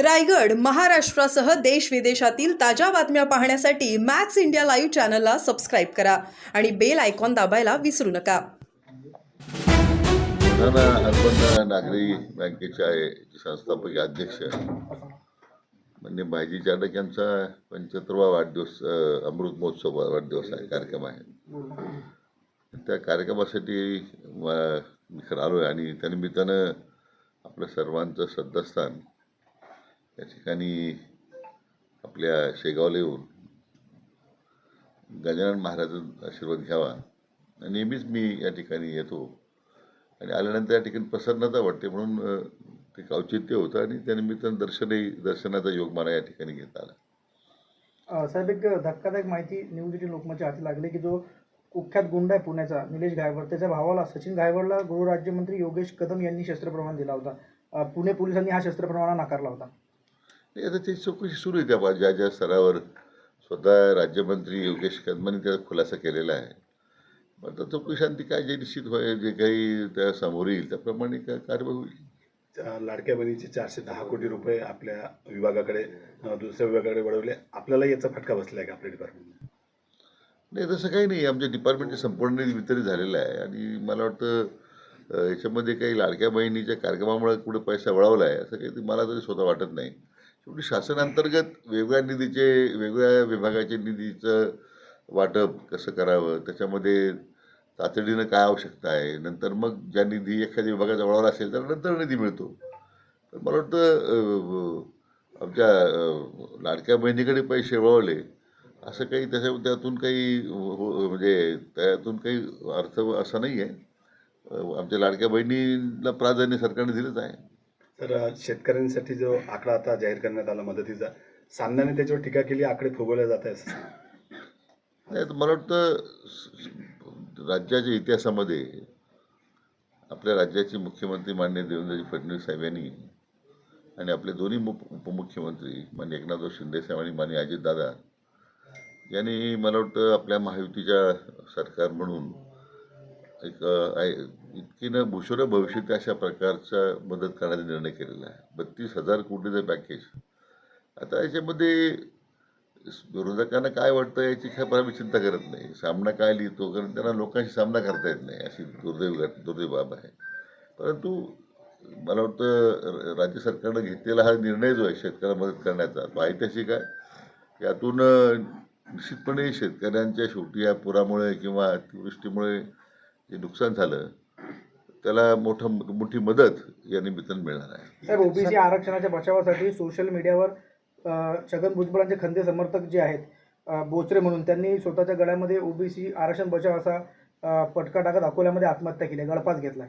रायगड महाराष्ट्रासह देश विदेशातील ताज्या बातम्या पाहण्यासाठी मॅक्स इंडिया लाईव्ह चॅनलला सबस्क्राईब करा आणि बेल आयकॉन दाबायला विसरू नका. नागरी बँकेचे आहे संस्थापक अध्यक्ष म्हणजे भाईजी चाडक यांचा पंच्याहत्तरवा वाढदिवस अमृत महोत्सव वाढदिवस आहे कार्यक्रम आहे. त्या कार्यक्रमासाठी मी खरं आलो आहे आणि त्यानिमित्तानं आपल्या सर्वांचं श्रद्धास्थान त्या ठिकाणी आपल्या शेगावला येऊन गजानन महाराजांचा आशीर्वाद घ्यावा. नेहमीच मी या ठिकाणी येतो. आणि आल्यानंतर या ठिकाणी प्रसन्नता वाटते म्हणून ते औचित्य होतं आणि त्यानिमित्तानं दर्शनही दर्शनाचा योग मला या ठिकाणी घेता आला. साहेब एक धक्कादायक माहिती न्यूज एटीन लोकमतच्या हाती लागली की जो कुख्यात गुंड आहे पुण्याचा निलेश गायवड त्याच्या भावाला सचिन गायवडला गृहराज्यमंत्री योगेश कदम यांनी शस्त्रप्रमाण दिला होता. पुणे पोलिसांनी हा शस्त्रप्रमाणा नाकारला होता. आणि आता त्याची चौकशी सुरू आहे त्या ज्या ज्या स्तरावर स्वतः राज्यमंत्री योगेश कदमांनी त्याचा खुलासा केलेला आहे. मग आता चौकशांती काय जे निश्चित होईल जे काही त्या समोर येईल त्याप्रमाणे काय कारवाई होईल? लाडक्या बहिणीचे चारशे दहा कोटी रुपये आपल्या विभागाकडे दुसऱ्या विभागाकडे वळवले. आपल्याला याचा फटका बसला आहे का आपल्या डिपार्टमेंटला नाही तसं काही नाही. आमच्या डिपार्टमेंटचे संपूर्ण वितरित झालेला आहे. आणि मला वाटतं याच्यामध्ये काही लाडक्या बहिणीच्या कार्यक्रमामुळे कुठे पैसा वळवला आहे असं काही ते मला तरी स्वतः वाटत नाही. शेवटी शासनांतर्गत वेगळ्या निधीचे वेगवेगळ्या विभागाचे निधीचं वाटप कसं करावं? त्याच्यामध्ये तातडीनं काय आवश्यकता आहे? नंतर मग ज्या निधी एखाद्या विभागाचा वळवला असेल तर नंतर निधी मिळतो. तर मला वाटतं आमच्या लाडक्या बहिणीकडे पैसे वळवले असं काही त्याच्या त्यातून काही हो-, हो म्हणजे त्यातून काही अर्थ असा नाही आहे आमच्या लाडक्या बहिणीला प्राधान्य सरकारने दिलंच आहे. तर शेतकऱ्यांसाठी जो आकडा आता जाहीर करण्यात आला मदतीचा सामन्याने त्याच्यावर टीका केली आकडे फुगवले जात आहे नाही तर मला वाटतं राज्याच्या इतिहासामध्ये आपल्या राज्याचे मुख्यमंत्री माननीय देवेंद्रजी फडणवीस साहेब यांनी आणि आपले दोन्ही मुप उपमुख्यमंत्री माननीय एकनाथराव शिंदे साहेब आणि माननीय अजितदादा यांनी मला वाटतं आपल्या महायुतीच्या सरकार म्हणून एक इतकीनं भूषण भविष्यात अशा प्रकारचा मदत करण्याचा निर्णय केलेला आहे. बत्तीस हजार कोटीचं पॅकेज आता याच्यामध्ये विरोधकांना काय वाटतं याची काय फार मी चिंता करत नाही. सामना काय लिहितो? कारण त्यांना लोकांशी सामना करता येत नाही अशी दुर्दैव दुर्दैव बाब आहे. परंतु मला वाटतं र- राज्य सरकारनं घेतलेला हा निर्णय जो आहे शेतकऱ्यांना मदत करण्याचा तो ऐतिहासिक आहे. यातून निश्चितपणे शेतकऱ्यांच्या शेवटी या पुरामुळे किंवा अतिवृष्टीमुळे जे नुकसान झालं त्याला मोठं मोठी मदत या निमित्तानं मिळणार आहे. साहेब ओबीसी आरक्षणाच्या बचावासाठी सोशल मीडियावर अ, छगन भुजबळांचे खंदे समर्थक जे आहेत अ, बोचरे म्हणून त्यांनी स्वतःच्या गळ्यामध्ये ओबीसी आरक्षण बचाव असा अ, पटका टाकत अकोल्यामध्ये आत्महत्या केली आहे, गळफास घेतलाय.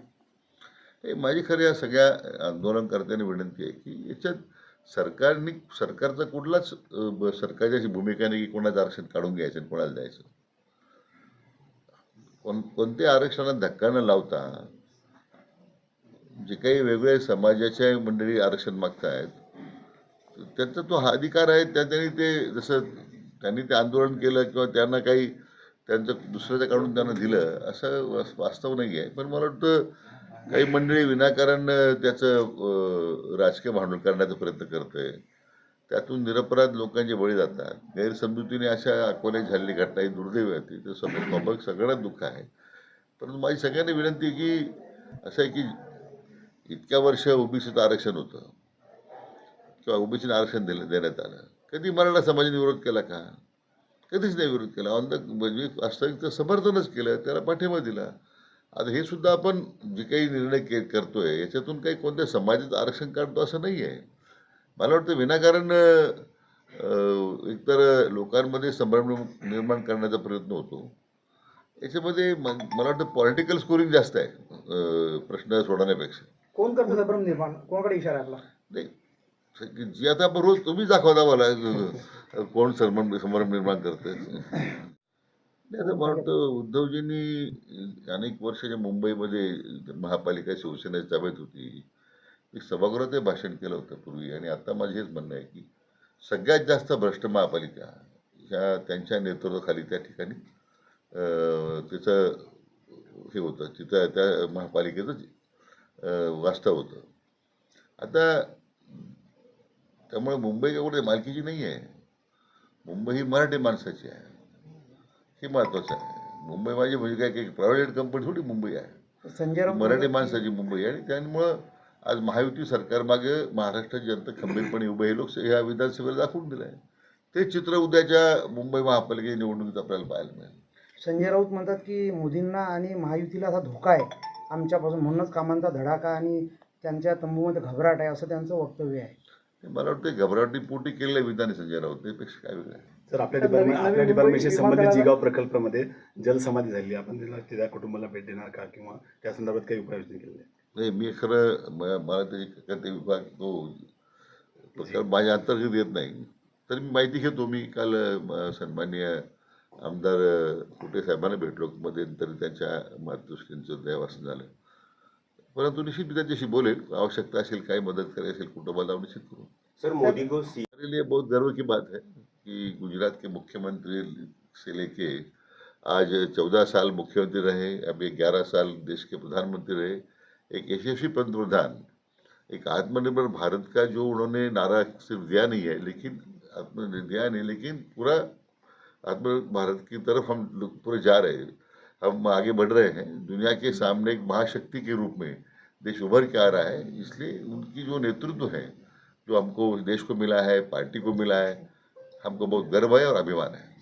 हे माझी खरी या सगळ्या आंदोलनकर्त्यांनी विनंती आहे की याच्यात सरकारने सरकारचा कुठलाच अ, ब- सरकारची अशी भूमिका नाही की कोणाचं आरक्षण काढून घ्यायचं आणि कोणाला द्यायचं. कोण कोणत्या आरक्षणात धक्का न लावता जे काही वेगळे समाजाच्या मंडळी आरक्षण मागतायत त्यांचा तो हा अधिकार आहे त्या त्यांनी ते जसं त्यांनी ते आंदोलन केलं किंवा त्यांना काही त्यांचं दुसऱ्याचं काढून त्यांना दिलं असं वास्तव नाही आहे. पण मला वाटतं काही मंडळी विनाकारण त्याचं राजकीय भांडवल करण्याचा प्रयत्न करते त्यातून निरपराध लोकांचे बळी जातात. गैरसमजुतीने अशा अकोल्यात झालेली घटना ही दुर्दैव आहे. ती तर समोर स्वाभाविक सगळ्यांना दुःख आहे. परंतु माझी सगळ्यांनी विनंती आहे की असं आहे की इतक्या वर्ष ओबीसीचं आरक्षण होतं. किंवा ओबीसीनं आरक्षण दिलं देण्यात आलं. कधी मराठा समाजाने विरोध केला का? कधीच नाही विरोध केला. ऑन द म्हणजे वास्तविक समर्थनच केलं त्याला पाठिंबा दिला. आता हे सुद्धा आपण जे काही निर्णय के करतोय याच्यातून काही कोणत्या समाजाचं आरक्षण काढतो असं नाही आहे. मला वाटतं विनाकारण एकतर लोकांमध्ये संभ्रम निर्माण करण्याचा प्रयत्न होतो. याच्यामध्ये म- मला वाटतं पॉलिटिकल स्कोरिंग जास्त आहे प्रश्न सोडवण्यापेक्षा. कोण करतो संभ्रम निर्माण? कोणाकडे इशारा आहे आपला? नाही. जी आता रोज तुम्ही दाखवता मला. कोण संभ्रम संभ्रम निर्माण करते नाही आता मला वाटतं उद्धवजींनी अनेक वर्षाच्या मुंबईमध्ये महापालिका शिवसेनेची ताब्यात होती एक सभागृहात भाषण केलं होतं पूर्वी. आणि आता माझं हेच म्हणणं आहे की सगळ्यात जास्त भ्रष्ट महापालिका ह्या त्यांच्या नेतृत्वाखाली त्या ठिकाणी तिचं त्याचं हे होतं तिथं त्या महापालिकेचं वास्तव होतं. आता त्यामुळे मुंबई कुठे मालकीची नाही आहे. मुंबई ही मराठी माणसाची आहे. हे महत्त्वाचं आहे. मुंबई माझी म्हणजे काय काही प्रायव्हेट कंपनी थोडी मुंबई आहे. संजय मराठी माणसाची मुंबई आहे आणि त्यामुळं आज महायुती सरकारमागे महाराष्ट्राची जनता खंबीरपणे उभे आहे. लोक ह्या विधानसभेला दाखवून दिलं आहे ते चित्र उद्याच्या मुंबई महापालिकेच्या निवडणुकीत आपल्याला पाहायला मिळेल. संजय राऊत म्हणतात की मोदींना आणि महायुतीला असा धोका आहे. आमच्यापासून म्हणूनच कामांचा धडाका आणि त्यांच्या तंबूमध्ये घबराट आहे असं त्यांचं वक्तव्य आहे. हे मला वाटतं घबराटी पोटी केलेलं विधान संजय राऊत त्यापेक्षा काय वेगळं आहे? सर आपल्या डिपार्टमेंट आपल्या डिपार्टमेंटशी संबंधित जिगाव प्रकल्पामध्ये जलसमाधी झाली. आपण त्याला त्या कुटुंबाला भेट देणार का किंवा त्या संदर्भात काही उपाययोजना केली नाही मी खरं म- मला ते का ते विभाग तो प्रकार माझ्या अंतर्गत येत नाही. तर मी माहिती घेतो. मी काल सन्माननीय आमदार कुटे साहेबांना भेटलो मध्यंतरी त्यांच्या मातृश्रींचं देवासन झालं. परंतु निश्चित मी त्यांच्याशी बोलेल आवश्यकता असेल काही मदत करायची असेल कुटुंबाला निश्चित करू. सर मोदी को लिए बहुत गर्व की बात है कि गुजरात के मुख्यमंत्री से लेके आज चौदह साल मुख्यमंत्री रहे अभी ग्यारह साल देश के प्रधानमंत्री रहे एक यशस्वी पंतप्रधान एक आत्मनिर्भर भारत का जो उन्होंने नारा सिर्फ दिया नहीं है लेकिन आत्मनिर्भर दिया नहीं लेकिन पूरा आत्मनिर्भर भारत की तरफ़ हम पूरे जा रहे हैं। हम आगे बढ़ रहे हैं। दुनिया के सामने एक महाशक्ति के रूप में देश उभर के आ रहा है। इसलिए उनकी जो नेतृत्व है, जो हमको देश को मिला है, पार्टी को मिला है, हमको बहुत गर्व है और अभिमान है।